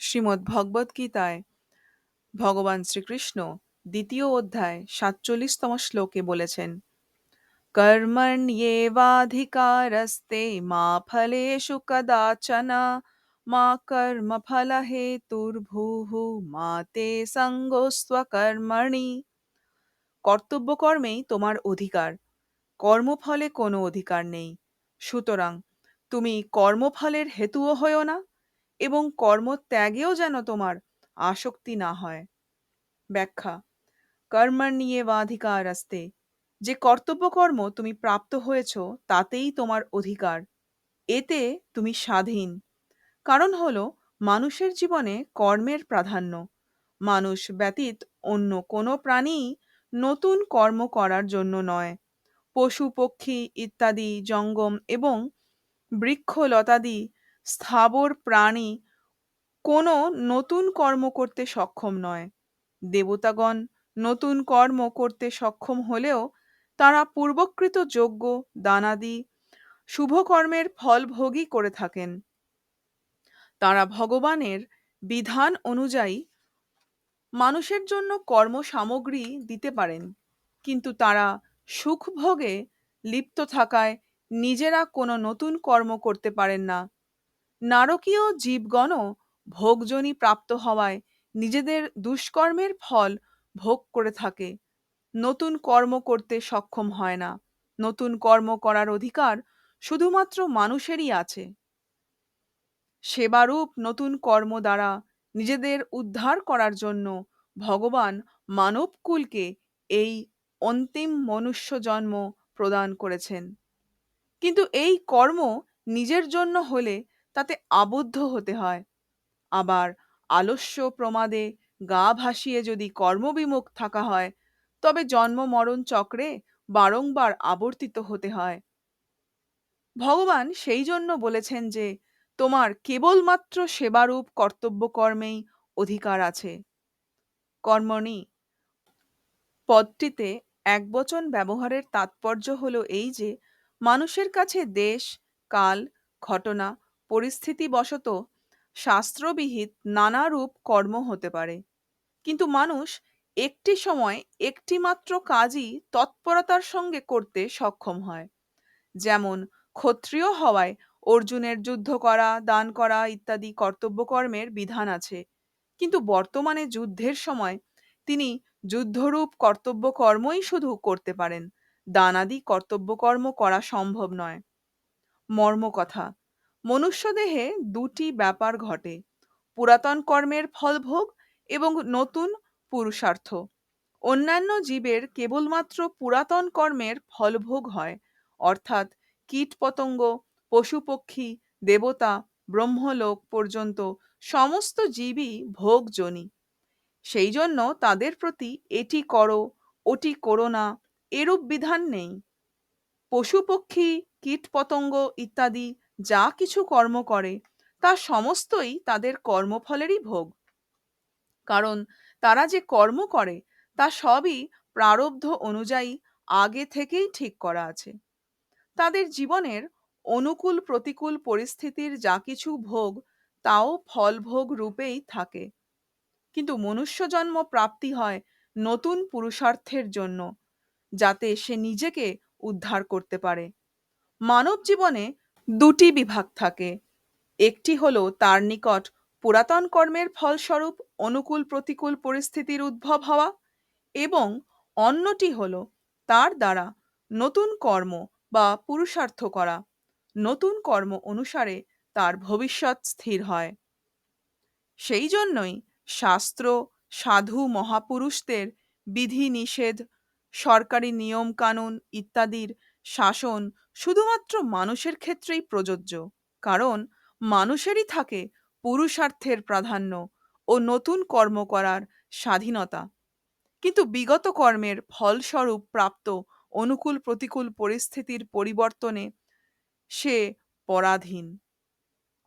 শ্রীমদ্ ভগবদ্গীতায় ভগবান শ্রীকৃষ্ণ দ্বিতীয় অধ্যায় সাতচল্লিশতম শ্লোকে বলেছেন, কর্মণ্যেবাধিকারস্তে মা ফলেষু কদাচন, মা কর্ম ফল হেতুর্ভুঃ মা তে সঙ্গস্ত্বকর্মণি। কর্তব্য কর্মেই তোমার অধিকার, কর্মফলে কোনো অধিকার নেই। সুতরাং তুমি কর্মফলের হেতুও হও না এবং কর্মত্যাগেও যেন তোমার আসক্তি না হয়। ব্যাখ্যা কর্মণ্যেবাধিকার আসতে যে কর্তব্য কর্ম তুমি প্রাপ্ত হয়েছ, তাতেই তোমার অধিকার। এতে তুমি স্বাধীন। কারণ হলো, মানুষের জীবনে কর্মের প্রাধান্য। মানুষ ব্যতীত অন্য কোনো প্রাণী নতুন কর্ম করার জন্য নয়। পশু, পক্ষী ইত্যাদি, জঙ্গম এবং বৃক্ষলতাদি স্থাবর প্রাণী কোনো নতুন কর্ম করতে সক্ষম নয়। দেবতাগণ নতুন কর্ম করতে সক্ষম হলেও তারা পূর্বকৃত যজ্ঞ, দানাদি, শুভকর্মের ফল ভোগই করে থাকেন। তারা ভগবানের বিধান অনুযায়ী মানুষের জন্য কর্ম সামগ্রী দিতে পারেন, কিন্তু তারা সুখভোগে লিপ্ত থাকায় নিজেরা কোনো নতুন কর্ম করতে পারেন না। নারকীয় জীবগণও ভোগজনী প্রাপ্ত হওয়ায় নিজেদের দুষ্কর্মের ফল ভোগ করে থাকে। নতুন কর্ম করতে সক্ষম হয় না। নতুন কর্ম করার অধিকার শুধুমাত্র মানুষেরই আছে। সেবারূপ নতুন কর্ম দ্বারা নিজেদের উদ্ধার করার জন্য ভগবান মানবকুলকে এই অন্তিম মনুষ্য জন্ম প্রদান করেছেন। কিন্তু এই কর্ম নিজের জন্য হলে তাতে আবদ্ধ হতে হয়। আবার আলস্য প্রমাদে গা ভাসিয়ে যদি কর্মবিমুখ থাকা হয়, তবে জন্ম মরণ চক্রে বারংবার আবর্তিত হতে হয়। ভগবান সেই জন্য বলেছেন যে, তোমার কেবলমাত্র সেবারূপ কর্তব্য কর্মেই অধিকার আছে। কর্মণি, পদটিতে একবচন ব্যবহারের তাৎপর্য হল এই যে, মানুষের কাছে দেশ, কাল, ঘটনা পরিস্থিতিবশত শাস্ত্রবিহিত নানারূপ কর্ম হতে পারে। কিন্তু মানুষ একটি সময় একটি মাত্র কাজই তৎপরতার সঙ্গে করতে সক্ষম হয়। যেমন ক্ষত্রিয় হওয়ায় অর্জুনের যুদ্ধ করা, দান করা ইত্যাদি কর্তব্যকর্মের বিধান আছে। কিন্তু বর্তমানে যুদ্ধের সময় তিনি যুদ্ধরূপ কর্তব্যকর্মই শুধু করতে পারেন, দানাদি কর্তব্যকর্ম করা সম্ভব নয়। মর্মকথা মনুষ্যদেহে দুটি ব্যাপার ঘটে, পুরাতন কর্মের ফলভোগ এবং নতুন পুরুষার্থ। অন্যান্য জীবের কেবলমাত্র পুরাতন কর্মের ফলভোগ হয়, অর্থাৎ কীটপতঙ্গ, পশুপক্ষী, দেবতা, ব্রহ্মলোক পর্যন্ত সমস্ত জীবই ভোগজনী সেই জন্য তাদের প্রতি এটি করো, ওটি করো না, এরূপ বিধান নেই। পশু পক্ষী কীটপতঙ্গ ইত্যাদি যা কিছু কর্ম করে, তা সমস্তই তাদের কর্মফলেরই ভোগ। কারণ তারা যে কর্ম করে, তা সবই প্রারব্ধ অনুযায়ী আগে থেকেই ঠিক করা আছে। তাদের জীবনের অনুকূল প্রতিকূল পরিস্থিতির যা কিছু ভোগ, তাও ফলভোগ রূপেই থাকে। কিন্তু মনুষ্য জন্ম প্রাপ্তি হয় নতুন পুরুষার্থের জন্য, যাতে সে নিজেকে উদ্ধার করতে পারে। মানব জীবনে দুটি বিভাগ থাকে। একটি হল তার নিকট পুরাতন কর্মের ফলস্বরূপ অনুকূল প্রতিকূল পরিস্থিতির উদ্ভব হওয়া এবং অন্যটি হল তার দ্বারা নতুন কর্ম বা পুরুষার্থ করা। নতুন কর্ম অনুসারে তার ভবিষ্যৎ স্থির হয়। সেই জন্যই শাস্ত্র, সাধু, মহাপুরুষদের বিধি নিষেধ, সরকারি নিয়ম কানুন ইত্যাদির শাসন শুধুমাত্র মানুষের ক্ষেত্রেই প্রযোজ্য। কারণ মানুষেরই থাকে পুরুষার্থের প্রাধান্য ও নতুন কর্ম করার স্বাধীনতা। কিন্তু বিগত কর্মের ফলস্বরূপ প্রাপ্ত অনুকূল প্রতিকূল পরিস্থিতির পরিবর্তনে সে পরাধীন।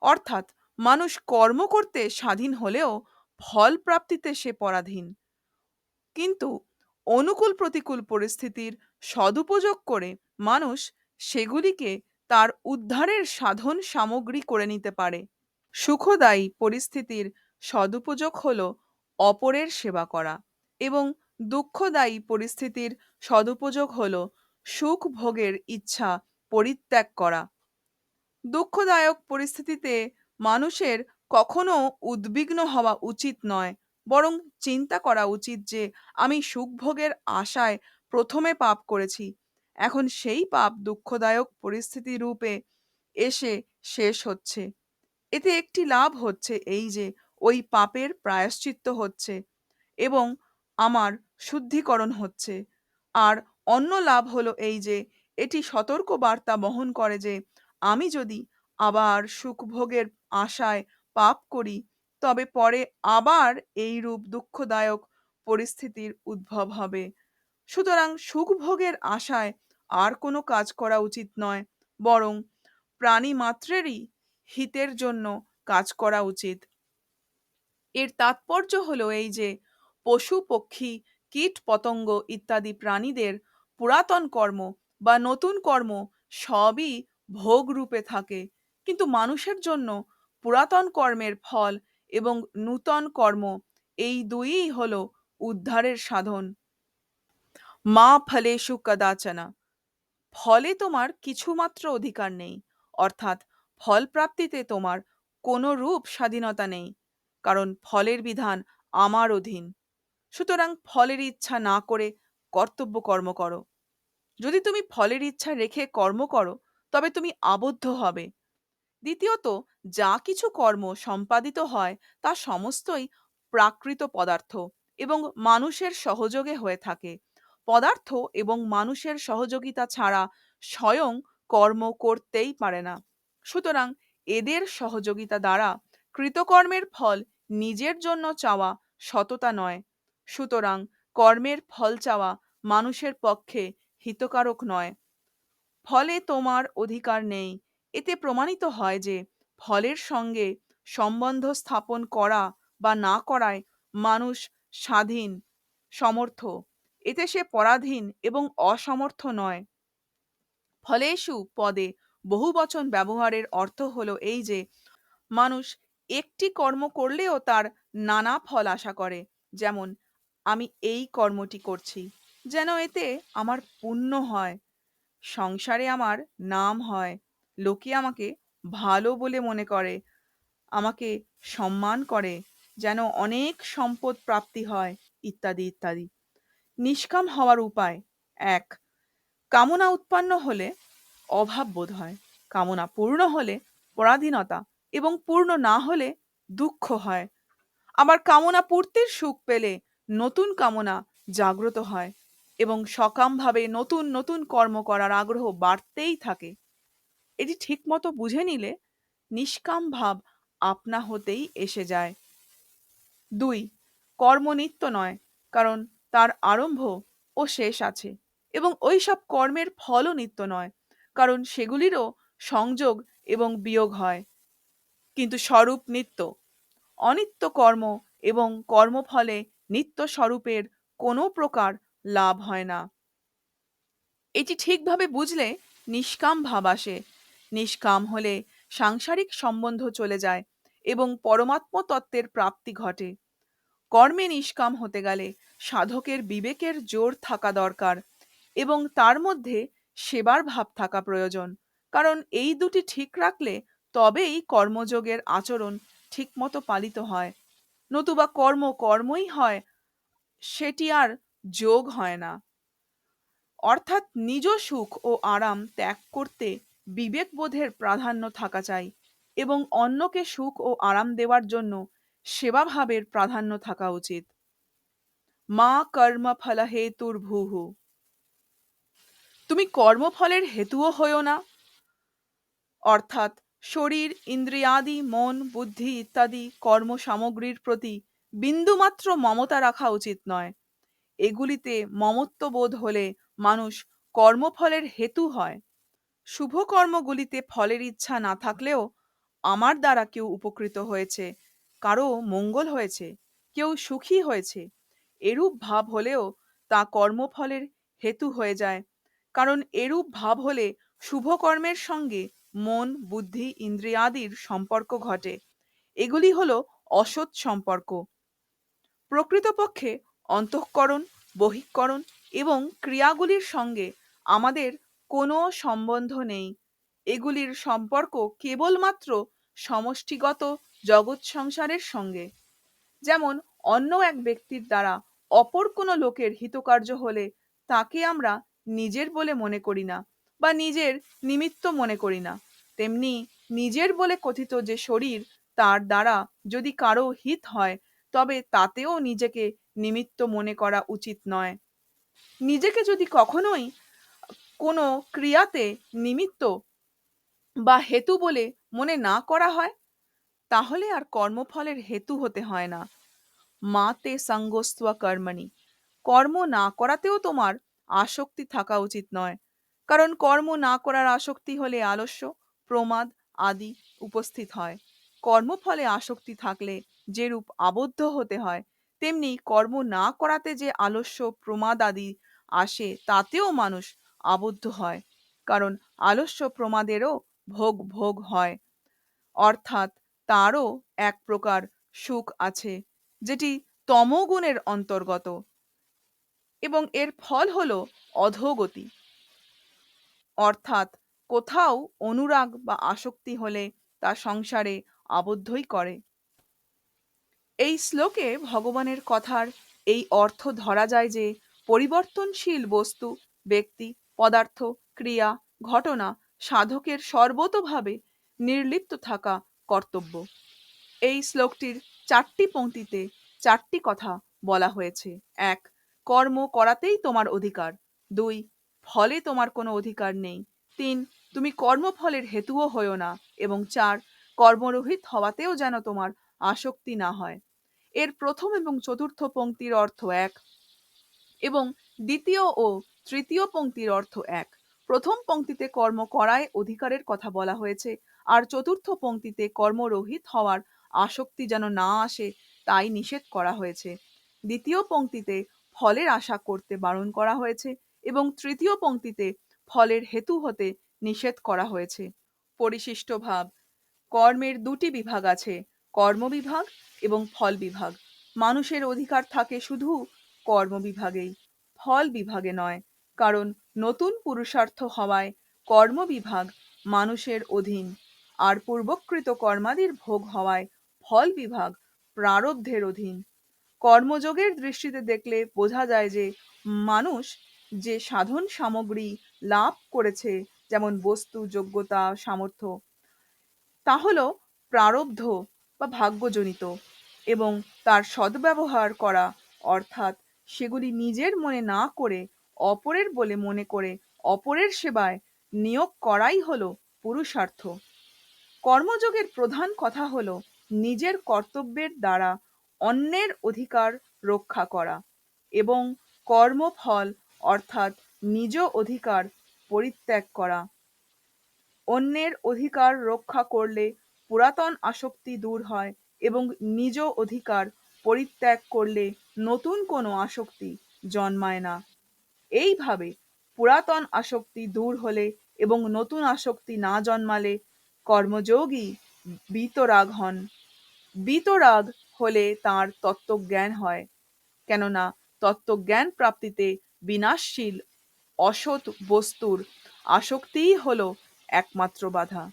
অর্থাৎ মানুষ কর্ম করতে স্বাধীন হলেও ফল প্রাপ্তিতে সে পরাধীন। কিন্তু অনুকূল প্রতিকূল পরিস্থিতির সদুপযোগ করে মানুষ সেগুলিকে তার উদ্ধারের সাধন সামগ্রী করে নিতে পারে। সুখদায়ী পরিস্থিতির সদুপযোগ হল অপরের সেবা করা এবং দুঃখদায়ী পরিস্থিতির সদুপযোগ হল সুখ ভোগের ইচ্ছা পরিত্যাগ করা। দুঃখদায়ক পরিস্থিতিতে মানুষের কখনো উদ্বিগ্ন হওয়া উচিত নয়, বরং চিন্তা করা উচিত যে, আমি সুখভোগের আশায় প্রথমে পাপ করেছি এখন সেই পাপ দুঃখদায়ক পরিস্থিতি রূপে এসে শেষ হচ্ছে। এতে একটি লাভ হচ্ছে এই যে, ওই পাপের প্রায়শ্চিত্ত হচ্ছে এবং আমার শুদ্ধিকরণ হচ্ছে। আর অন্য লাভ হলো এই যে, এটি সতর্ক বার্তা বহন করে যে, আমি যদি আবার সুখভোগের আশায় পাপ করি, তবে পরে আবার এইরূপ দুঃখদায়ক পরিস্থিতির উদ্ভব হবে। সুতরাং সুখভোগের আশায় আর কোনো কাজ করা উচিত নয়। বরং প্রাণী মাত্রেরই হিতের জন্য কাজ করা উচিত। এর তাৎপর্য হলো এই যে, পশু, পক্ষী, কীট, পতঙ্গ ইত্যাদি প্রাণীদের পুরাতন কর্ম বা নতুন কর্ম সবই ভোগ রূপে থাকে। কিন্তু মানুষের জন্য পুরাতন কর্মের ফল এবং নূতন কর্ম এই দুইই হল উদ্ধারের সাধন। মা ফলেষু কদাচনা। ফলে তোমার কিছুমাত্র অধিকার নেই। অর্থাৎ ফল প্রাপ্তিতে তোমার কোনো রূপ স্বাধীনতা নেই, কারণ ফলের বিধান আমার অধীন। সুতরাং ফলের ইচ্ছা না করে কর্তব্য কর্ম করো। যদি তুমি ফলের ইচ্ছা রেখে কর্ম করো, তবে তুমি আবদ্ধ হবে। দ্বিতীয়ত, যা কিছু কর্ম সম্পাদিত হয়, তা সমস্তই প্রাকৃত পদার্থ এবং মানুষের সহযোগে হয়ে থাকে। পদার্থ এবং মানুষের সহযোগিতা ছাড়া স্বয়ং কর্ম করতেই পারে না। সুতরাং এদের সহযোগিতা দ্বারা কৃতকর্মের ফল নিজের জন্য চাওয়া সততা নয়। সুতরাং কর্মের ফল চাওয়া মানুষের পক্ষে হিতকারক নয়। ফলে তোমার অধিকার নেই। এতে প্রমাণিত হয় যে ফলের সঙ্গে সম্বন্ধ স্থাপন করা বা না করায় মানুষ স্বাধীন, সমর্থ। এতে সে পরাধীন এবং অসমর্থ নয়। ফলেষু পদে বহু বচন ব্যবহারের অর্থ হলো এই যে, মানুষ একটি কর্ম করলেও তার নানা ফল আশা করে, যেমন, আমি এই কর্মটি করছি, যেন এতে আমার পুণ্য হয়, সংসারে আমার নাম হয় লোকে আমাকে ভালো বলে মনে করে, আমাকে সম্মান করে, যেন অনেক সম্পদ প্রাপ্তি হয়, ইত্যাদি ইত্যাদি। নিষ্কাম হওয়ার উপায় এক, কামনা উৎপন্ন হলে অভাব বোধ হয়। কামনা পূর্ণ হলে পরাধীনতা এবং পূর্ণ না হলে দুঃখ হয়। আবার কামনা পূর্তির সুখ পেলে নতুন কামনা জাগ্রত হয় এবং সকামভাবে নতুন নতুন কর্ম করার আগ্রহ বাড়তেই থাকে। এটি ঠিকমতো বুঝে নিলে নিষ্কাম ভাব আপনা হতেই এসে যায়। দুই কর্ম নিত্য নয়, কারণ তার আরম্ভ ও শেষ আছে। এবং ওই সব কর্মের ফলও নিত্য নয়, কারণ সেগুলিরও সংযোগ এবং বিয়োগ হয়। কিন্তু স্বরূপ নিত্য। অনিত্য কর্ম এবং কর্মফলে নিত্য স্বরূপের কোনো প্রকার লাভ হয় না। এটি ঠিকভাবে বুঝলে নিষ্কাম ভাব আসে। নিষ্কাম হলে সাংসারিক সম্বন্ধ চলে যায় এবং পরমাত্ম তত্ত্বের প্রাপ্তি ঘটে। কর্মে নিষ্কাম হতে গেলে সাধকের বিবেকের জোর থাকা দরকার এবং তার মধ্যে সেবার ভাব থাকা প্রয়োজন। কারণ এই দুটি ঠিক রাখলে তবেই কর্মযোগের আচরণ ঠিকমতো পালিত হয়। নতুবা কর্ম কর্মই হয়, সেটি আর যোগ হয় না। অর্থাৎ নিজ সুখ ও আরাম ত্যাগ করতে বিবেকবোধের প্রাধান্য থাকা চাই এবং অন্যকে সুখ ও আরাম দেওয়ার জন্য সেবাভাবের প্রাধান্য থাকা উচিত। মা কর্ম ফল হেতুর ভূহু তুমি কর্মফলের হেতুও হইও না। অর্থাৎ শরীর, ইন্দ্রিয়াদি, মন, বুদ্ধি ইত্যাদি কর্ম সামগ্রীর প্রতি বিন্দুমাত্র মমতা রাখা উচিত নয়। এগুলিতে মমত্ববোধ হলে মানুষ কর্মফলের হেতু হয়। শুভ কর্মগুলিতে ফলের ইচ্ছা না থাকলেও আমার দ্বারা কেউ উপকৃত হয়েছে। কারও মঙ্গল হয়েছে, কেউ সুখী হয়েছে, এরূপ ভাব হলেও তা কর্মফলের হেতু হয়ে যায়। কারণ এরূপ ভাব হলে শুভ কর্মের সঙ্গে মন, বুদ্ধি, ইন্দ্রিয়াদির সম্পর্ক ঘটে। এগুলি হল অসৎ সম্পর্ক। প্রকৃতপক্ষে অন্তঃকরণ, বহিঃকরণ এবং ক্রিয়াগুলির সঙ্গে আমাদের কোনো সম্বন্ধ নেই। এগুলির সম্পর্ক কেবলমাত্র সমষ্টিগত জগৎ সংসারের সঙ্গে। যেমন, অন্য এক ব্যক্তির দ্বারা অপর কোনো লোকের হিতকার্য হলে তাকে আমরা নিজের বলে মনে করি না বা নিজের নিমিত্ত মনে করি না। তেমনি নিজের বলে কথিত যে শরীর তার দ্বারা যদি কারও হিত হয়, তবে তাতেও নিজেকে নিমিত্ত মনে করা উচিত নয়। নিজেকে যদি কখনোই কোনো ক্রিয়াতে নিমিত্ত বা হেতু বলে মনে না করা হয় তাহলে আর কর্মফলের হেতু হতে হয় না। মাতে সঙ্গস্ত্ব কর্মণি। কর্ম না করাতেও তোমার আসক্তি থাকা উচিত নয়। কারণ কর্ম না করার আসক্তি হলে আলস্য, প্রমাদ আদি উপস্থিত হয়। কর্মফলে আসক্তি থাকলে যেরূপ আবদ্ধ হতে হয়, তেমনি কর্ম না করাতে যে আলস্য, প্রমাদ আদি আসে, তাতেও মানুষ আবদ্ধ হয়। কারণ আলস্য প্রমাদেরও ভোগ ভোগ হয়। অর্থাৎ তারও এক প্রকার সুখ আছে, যেটি তমগুণের অন্তর্গত এবং এর ফল হল অধোগতি। অর্থাৎ কোথাও অনুরাগ বা আসক্তি হলে তা সংসারে আবদ্ধই করে। এই শ্লোকে ভগবানের কথার এই অর্থ ধরা যায় যে, পরিবর্তনশীল বস্তু, ব্যক্তি, পদার্থ, ক্রিয়া, ঘটনা, সাধকের সর্বতোভাবে নির্লিপ্ত থাকা কর্তব্য। এই শ্লোকটির চারটি পংক্তিতে চারটি কথা বলা হয়েছে। এক, কর্ম করাতেই তোমার অধিকার। দুই, ফলে তোমার কোনো অধিকার নেই। তিন, তুমি কর্মফলের হেতুও হও না। এবং চার, কর্মরহিত হওয়াতেও যেন তোমার আসক্তি না হয়। এর প্রথম এবং চতুর্থ পংক্তির অর্থ এক এবং দ্বিতীয় ও তৃতীয় পংক্তির অর্থ এক। প্রথম পংক্তিতে কর্ম করায় অধিকারের কথা বলা হয়েছে। আর চতুর্থ পংক্তিতে কর্মরহিত হওয়ার আসক্তি যেন না আসে, তাই নিষেধ করা হয়েছে। দ্বিতীয় পংক্তিতে ফলের আশা করতে বারণ করা হয়েছে এবং তৃতীয় পংক্তিতে ফলের হেতু হতে নিষেধ করা হয়েছে। পরিশিষ্ট ভাব, কর্মের দুটি বিভাগ আছে, কর্ম বিভাগ এবং ফল বিভাগ। মানুষের অধিকার থাকে শুধু কর্ম বিভাগেই, ফল বিভাগে নয়, কারণ নতুন পুরুষার্থ হওয়ায় কর্ম বিভাগ মানুষের অধীন। আর পূর্বকৃত কর্মাদির ভোগ হওয়ায় ফল বিভাগ প্রারব্ধের অধীন। কর্মযোগের দৃষ্টিতে দেখলে বোঝা যায় যে মানুষ যে সাধন সামগ্রী লাভ করেছে, যেমন বস্তু, যোগ্যতা, সামর্থ্য, তা হল প্রারব্ধ বা ভাগ্যজনিত এবং তার সদ্ব্যবহার করা, অর্থাৎ সেগুলি নিজের মনে না করে অপরের বলে মনে করে অপরের সেবায় নিয়োগ করাই হল পুরুষার্থ। কর্মযোগের প্রধান কথা হল নিজের কর্তব্যের দ্বারা অন্যের অধিকার রক্ষা করা এবং কর্মফল অর্থাৎ নিজ অধিকার পরিত্যাগ করা। অন্যের অধিকার রক্ষা করলে পুরাতন আসক্তি দূর হয় এবং নিজ অধিকার পরিত্যাগ করলে নতুন কোনো আসক্তি জন্মায় না। এইভাবে পুরাতন আসক্তি দূর হলে এবং নতুন আসক্তি না জন্মালে কর্মযোগী বিতরাগ হন বিতরাগ হলে তার তত্ত্বজ্ঞান হয়, কেননা তত্ত্বজ্ঞান প্রাপ্তিতে বিনাশশীল অসৎ বস্তুর আসক্তিই হল একমাত্র বাধা।